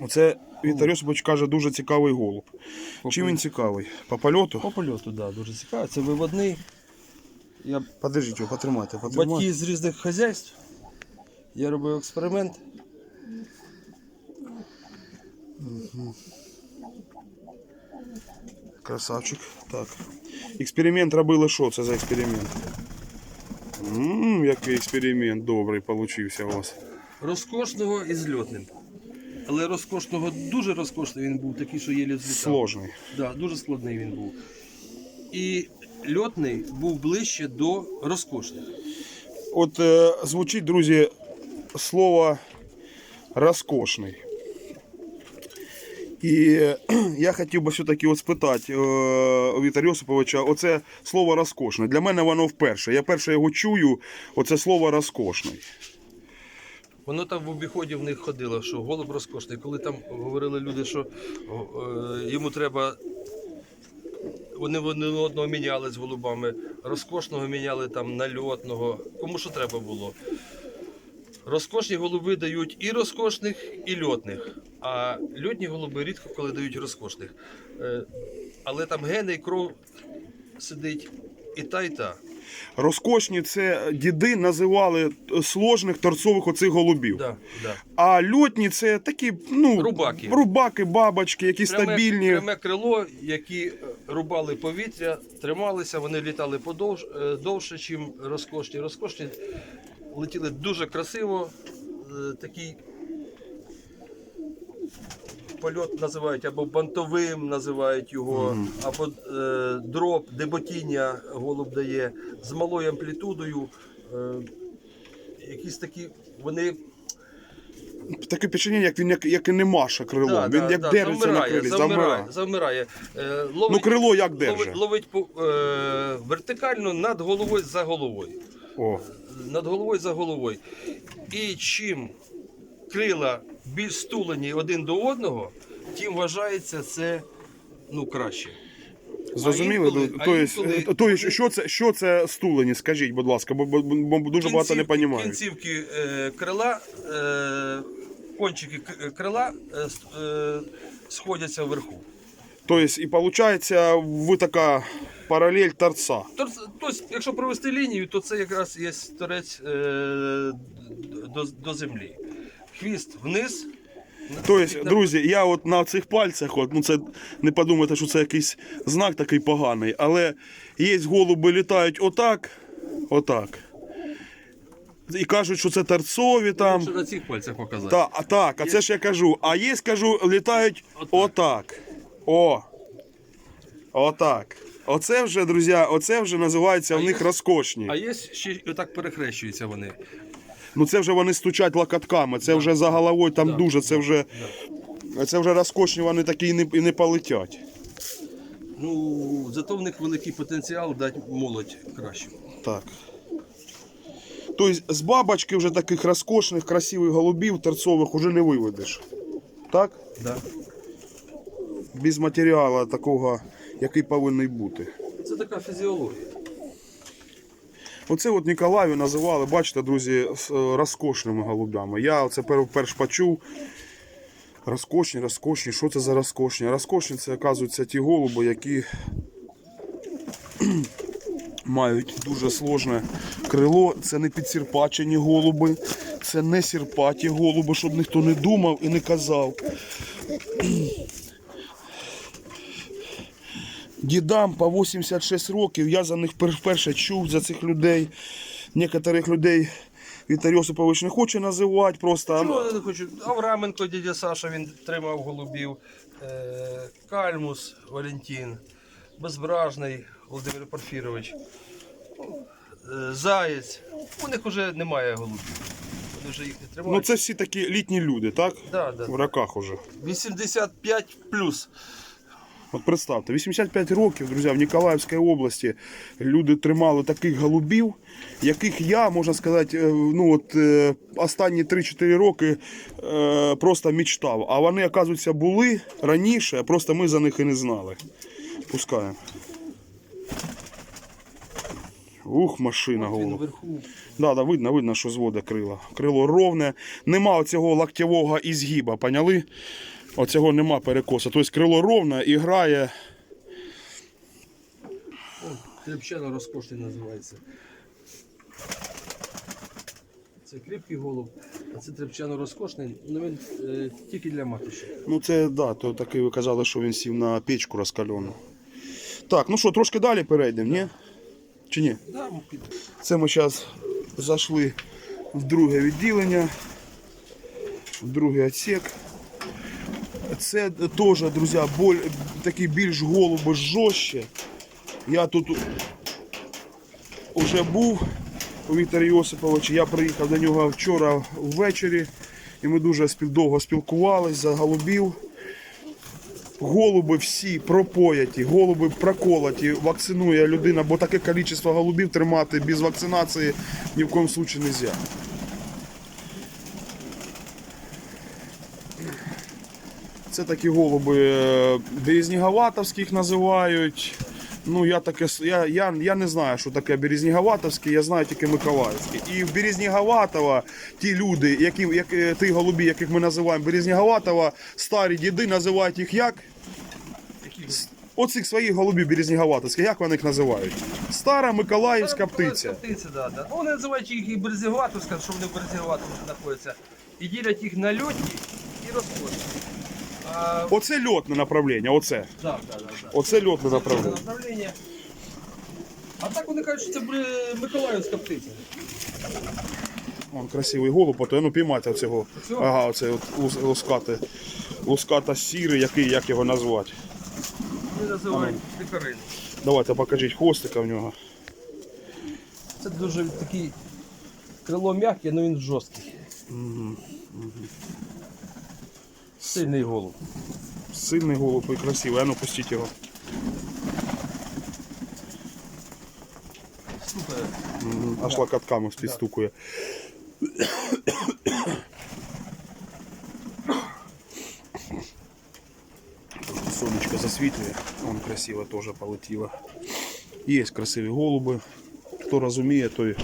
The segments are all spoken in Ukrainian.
Оце Віталій Йосипович каже, дуже цікавий голуб. По Чим він цікавий? По польоту? По польоту, да, дуже цікаво. Це виводний. Я Подождіть його, потримайте, потримайте. батьки з різних хазяйств. Я робив експеримент. Красавчик. Так. Експеримент робили що це за експеримент? Ммм, який експеримент добрий получився у вас. Розкошного і зльотним. Але розкошного, дуже розкошний він був, такий, що єлі злітав. Сложний. Да, дуже складний він був. І льотний був ближче до розкошних. От е, звучить, друзі, слово розкошний. І е, я хотів би все-таки от спитати е, у Віталія Йосиповича, оце слово розкошне. Для мене воно вперше. Я перше його чую, оце слово розкошний. Воно там в обіході в них ходило, що голуб розкошний. Коли там говорили люди, що е, йому треба. Вони вони одного міняли з голубами, розкошного міняли там на льотного. Кому що треба було. Розкошні голуби дають і розкошних, і льотних. А льотні голуби рідко коли дають розкошних. Е, Але там гени і кров сидить і та, і та. Розкошні це діди називали сложних торцових оцих голубів. Да, да. А льотні це такі, ну, Рубаки. рубаки, бабочки, які Пряме, стабільні. пряме крило, які е, рубали повітря, трималися, вони літали подовж, е, довше, ніж розкошні. Розкошні летіли дуже красиво. е, Такий польот називають або бантовим, називають його, або е, дроб, деботіння голуб дає з малою амплітудою. Е, якісь такі, вони Таке печення, як він як, як і не маше крилом. Да, він да, як да, держиться на завмирає, крилі, завмирає, завмирає. Е, ловить, Ну, крило як ловить, держить? ловить по- е, вертикально над головою за головою. О, Над головою за головою. І чим крила більш стулені один до одного, тим вважається це ну, краще. зрозуміли? інколи- Ну, а то інколи е, то що це, що це стулені, скажіть, будь ласка, бо, бо, бо дуже багато не Кінцівки- розуміють. Кінцівки е, крила, е, кончики к- крила е, с- е, сходяться вверху. Тобто, і виходить, ви така паралель торца. Тобто, тобто, якщо провести лінію, то це якраз є торець е, до, до землі. Хвіст вниз. Тобто, друзі, я от на цих пальцях, от, ну це не подумайте, що це якийсь знак такий поганий, але є голуби літають отак, отак. І кажуть, що це торцові там. Що на цих пальцях показати. Та, а так, а це ж я кажу. А є, кажу, літають отак. О. Отак. Оце вже, друзі, оце вже називається в А них є- розкошні. А є ще отак перехрещуються вони. Ну це вже вони стучать локотками, це вже за головою там дуже, це вже. Це вже розкошні, вони такі і не, і не полетять. Ну, зато в них великий потенціал дати молодь кращу. Так. Тобто з бабочки вже таких розкошних, красивих голубів торцових уже не виведеш. Так? Да. Без матеріалу такого, який повинен бути. Це така фізіологія. Оце от Ніколаєві називали, бачите, друзі, е, розкошними голубями. Я пер, перш почув. Розкошні, розкошні. Що це за розкошні? Розкошні це, оказується, ті голуби, які мають дуже сложне крило. Це не підсірпачені голуби, це не сірпаті голуби, щоб ніхто не думав і не казав. Дідам по 86 років, я за них пер- вперше чув за цих людей. Некоторих людей Віталій Йосипович не хоче називати, просто Чого я не хочу? Авраменко, дядя Саша, він тримав голубів. Е, Кальмус Валентин, Безбражний Володимир Порфірович, е, Заєць. У них вже немає голубів. Вони вже їх не тримають. ну це всі такі літні люди, так? да, да. В роках уже. 85 плюс. От представте, 85 років, друзі, в Ніколаївській області люди тримали таких голубів, яких я, можна сказати, е, ну от е, останні 3-4 роки е, просто мечтав. А вони, оказується, були раніше, просто ми за них і не знали. Пускаємо. Ух, машина голуб. Да, да, видно, видно, що зводе крило. Крило ровне. Нема оцього локтєвого ізгіба, поняли? Оцього нема перекоса. Тобто крило ровне і грає. О, Трепчано розкошний називається. Це кріпкий голуб, а це трепчано розкошний, ну він е, тільки для матушок. Ну це да, то такий ви казали, що він сів на печку розкалену. Так, ну що, трошки далі перейдемо, ні? Чи ні? Да, ми під- Це ми зараз зайшли в друге відділення, в другий отсек. Це теж, друзі, боль, такі більш голуби жорстче. Я тут вже був у Віктора Йосиповича. Я приїхав до нього вчора ввечері і ми дуже довго спілкувалися за голубів. Голуби всі пропояті, голуби проколоті, вакцинує людина, бо таке кількість голубів тримати без вакцинації ні в коєму случаю не можна. Це такі голуби е, березніговатовські їх називають. Ну, я, таке, я, я, я не знаю, що таке березніговатовські, я знаю тільки Миколаївські. І в Березніговатова ті люди, які, як, е, ті голубі, яких ми називаємо Березніговатова, старі діди називають їх як? Оцих своїх голубів Березніговатовських, як вони їх називають? Стара Миколаївська птиця. Птиця, да, да. Ну, вони називають їх і березігватовська, що вони в березігватові знаходяться. І ділять їх на льотні і розходять. А, Оце льотне направлення, оце. да, да, да, да. Оце льотне направлення. направлення. А так вони кажуть, що це Миколаївська птиця. Вон красивий голуб, ото ну піймайте оцього. Оцього? Ага, оце от лускати. Луската сірий, який, як його назвати. Вони називають дикарини. Давайте покажіть хвостика в нього. Це дуже такий крило м'яке, але він жорсткий. Сильний голуб. Сильний голуб і красивий. А ну пустіть його. Стукає. Аж локотками підстукує. Сонечко засвітлює, вон красиво теж полетіло. Є красиві голуби. Хто розуміє, той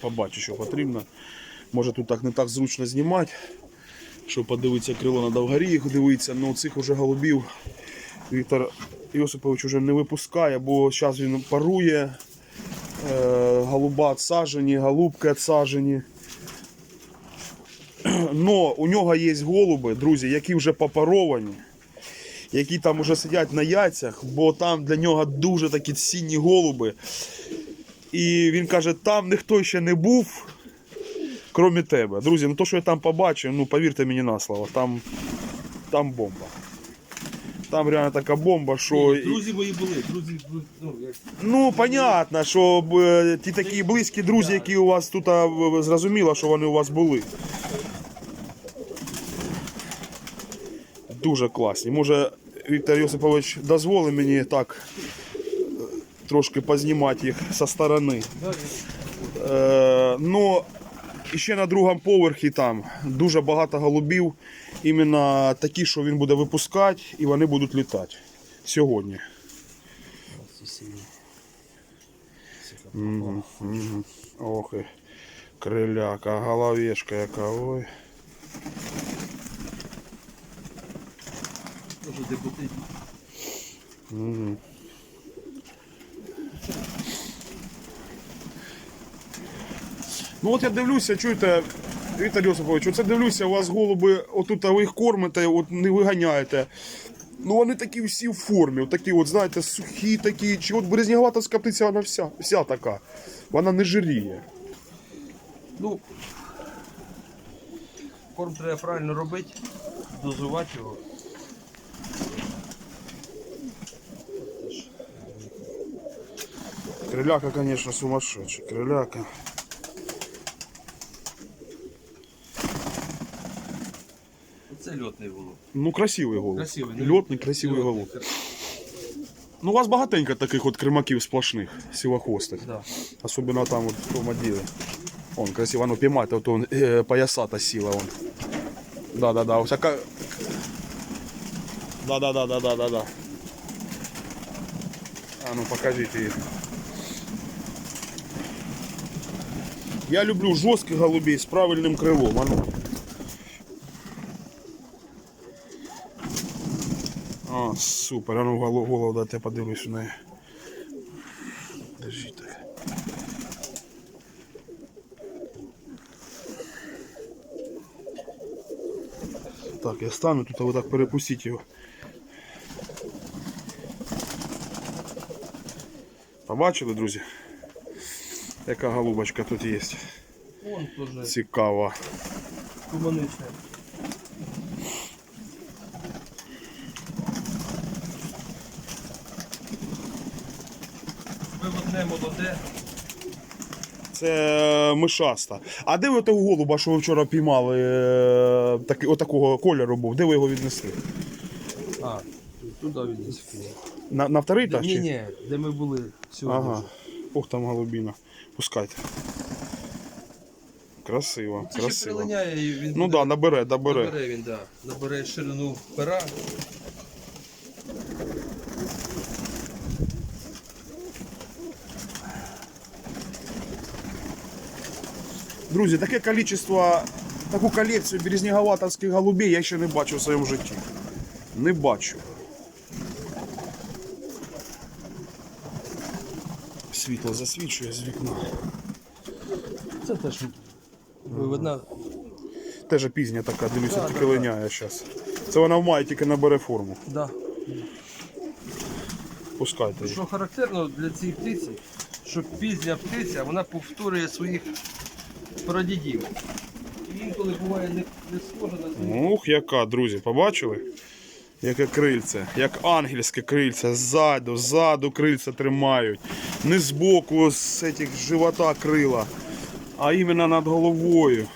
побачить, що потрібно. Може тут так не так зручно знімати, щоб подивитися крило на довгорі, їх дивитися, але цих уже голубів Віктор Йосипович вже не випускає, бо зараз він парує. Е, голуба відсаджені, голубки відсаджені. Но у нього є голуби, друзі, які вже попаровані, які там вже сидять на яйцях, бо там для нього дуже такі цінні голуби. І він каже, там ніхто ще не був, крім тебе. Друзі, ну то, що я там побачив, ну повірте мені на слово, там, там бомба. Там реально така бомба, що. і- Друзі мої були, друзі, ну, як Ну, понятно, що е, ті такі близькі друзі, які у вас тут, а, в- зрозуміло, що вони у вас були. Дуже класні. Може, Віктор Йосипович дозволить мені так е, трошки познімати їх зі сторони. Е, ну, і ще на другому поверхі там дуже багато голубів, іменно такі, що він буде випускати, і вони будуть літати сьогодні. Ох і криляка, головешка яка, ой. дуже Ну от я дивлюся, чуєте, Віктор Йосипович, оце дивлюся, у вас голуби, отут а ви їх кормите, от не виганяєте. Ну вони такі всі в формі, от такі, от, знаєте, сухі такі, чи от березнягаватовська птиця, вона вся, вся така. Вона не жиріє. Ну, корм треба правильно робити, дозувати його. Криляка, конечно, сумасшедший. Криляка. Льотний голуб. Ну, красивий голуб. Красивий. Льотний, красивий голуб. Ну, у вас багатенько таких от кримаків сплошних, сівохвостих. Да. Особенно там вот в том отделе. Он красиво, ну поймайте, вот он э, поясата сила он. Да, да, да. Такая. Да, да, да, да, да, да, да. А ну покажите их. Я люблю жорстких голубей з правильним крилом. А ну. О, супер, а ну голову, голову дайте подивлюсь у неї. Держи так. Так, я стану тут, а ви так перепустіть його. Побачили, друзі? Яка голубочка тут є? Цікава. куманичне. Виводне молоде. Це мишаста. А де ви того голуба, що ви вчора піймали, е, таки, отакого кольору був? Де ви його віднесли? А, туди відніс. На, на вторий етаж? Ні, ні, де ми були сьогодні. Ага. Ох, там голубіна. Пускайте. Красиво, Це ще красиво. прилиняє і він Ну так, буде- да, набере, набере. Набере він, да. Набере ширину пера. Друзі, таке кількість, таку колекцію березніговатовських голубей я ще не бачив в своєму житті. Не бачу. Світло засвічує з вікна. Це теж виводна. Теж пізня така, дивлюся, Да, тільки да, да. линяє зараз. Це вона в маї тільки набере форму. Да. Пускайте її. Що характерно для цієї птиці, що пізня птиця вона повторює своїх прадідів. І інколи буває не, не схожа на свою. Ух, яка, друзі, побачили? Яке крильце, як ангельське крильце, ззаду, ззаду крильця тримають. Не збоку з цих живота крила, а іменно над головою.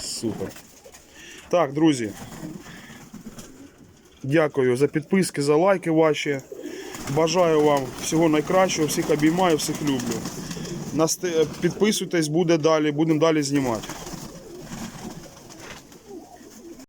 Супер. Так, друзі. Дякую за підписки, за лайки ваші. Бажаю вам всього найкращого, всіх обіймаю, всіх люблю. Підписуйтесь, буде далі, будемо далі знімати.